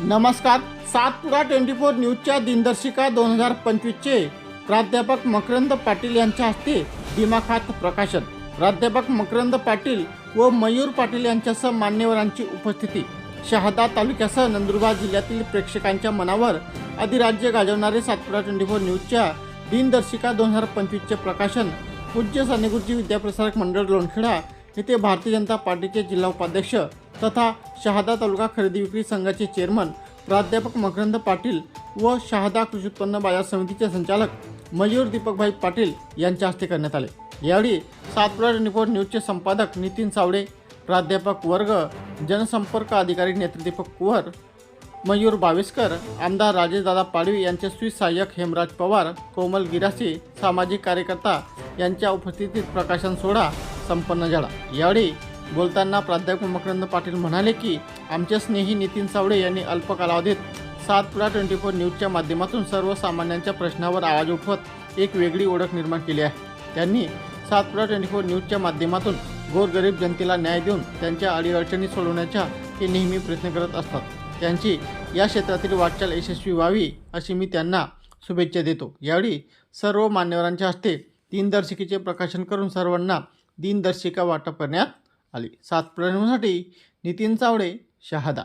नमस्कार Satpura twenty four न्यूजच्या दिनदर्शिका दोन हजार पंचवीसचे प्राध्यापक मकरंद पाटील यांच्या हस्ते दिमाखात प्रकाशन. प्राध्यापक मकरंद पाटील व मयूर पाटील यांच्यासह मान्यवरांची उपस्थिती. शहादा तालुक्यासह नंदुरबार जिल्ह्यातील प्रेक्षकांच्या मनावर अधिराज्य गाजवणारे सातपुरा ट्वेंटी फोर न्यूजच्या दिनदर्शिका दोन हजार पंचवीसचे प्रकाशन पूज्य सानेगुरुजी विद्याप्रसारक मंडळ लोणखेडा येथे भारतीय जनता पार्टीचे जिल्हा उपाध्यक्ष तथा शहादा तालुका खरेदी विक्री संघाचे चेअरमन प्राध्यापक मकरंद पाटील व शहादा कृषी उत्पन्न बाजार समितीचे संचालक मयूर दीपकभाई पाटील यांच्या हस्ते करण्यात आले. यावेळी सातपुडा रिपोर्ट न्यूजचे संपादक नितीन सावडे प्राध्यापक वर्ग जनसंपर्क अधिकारी नेत्रदीपक कुवर मयूर बाविस्कर आमदार राजेशदादा पाडवी यांचे स्वीस सहाय्यक हेमराज पवार कोमल गिरासी सामाजिक कार्यकर्ता यांच्या उपस्थितीत प्रकाशन सोहळा संपन्न झाला. यावेळी बोलताना प्राध्यापक मकरंद पाटील म्हणाले की आमचे स्नेही नितीन सावडे यांनी अल्प कालावधीत सातपुडा ट्वेंटी फोर न्यूजच्या माध्यमातून सर्वसामान्यांच्या प्रश्नावर आवाज उठवत एक वेगळी ओळख निर्माण केली आहे. त्यांनी सातपुडा ट्वेंटी फोर न्यूजच्या माध्यमातून गोरगरीब जनतेला न्याय देऊन त्यांच्या अडीअडचणी सोडवण्याच्या ते नेहमी प्रयत्न करत असतात. त्यांची या क्षेत्रातील वाटचाल यशस्वी व्हावी अशी मी त्यांना शुभेच्छा देतो. यावेळी सर्व मान्यवरांच्या हस्ते दिनदर्शिकेचे प्रकाशन करून सर्वांना दिनदर्शिका वाटप करण्यात आली. सात प्रश्नांसाठी नितीन चावडे शहादा.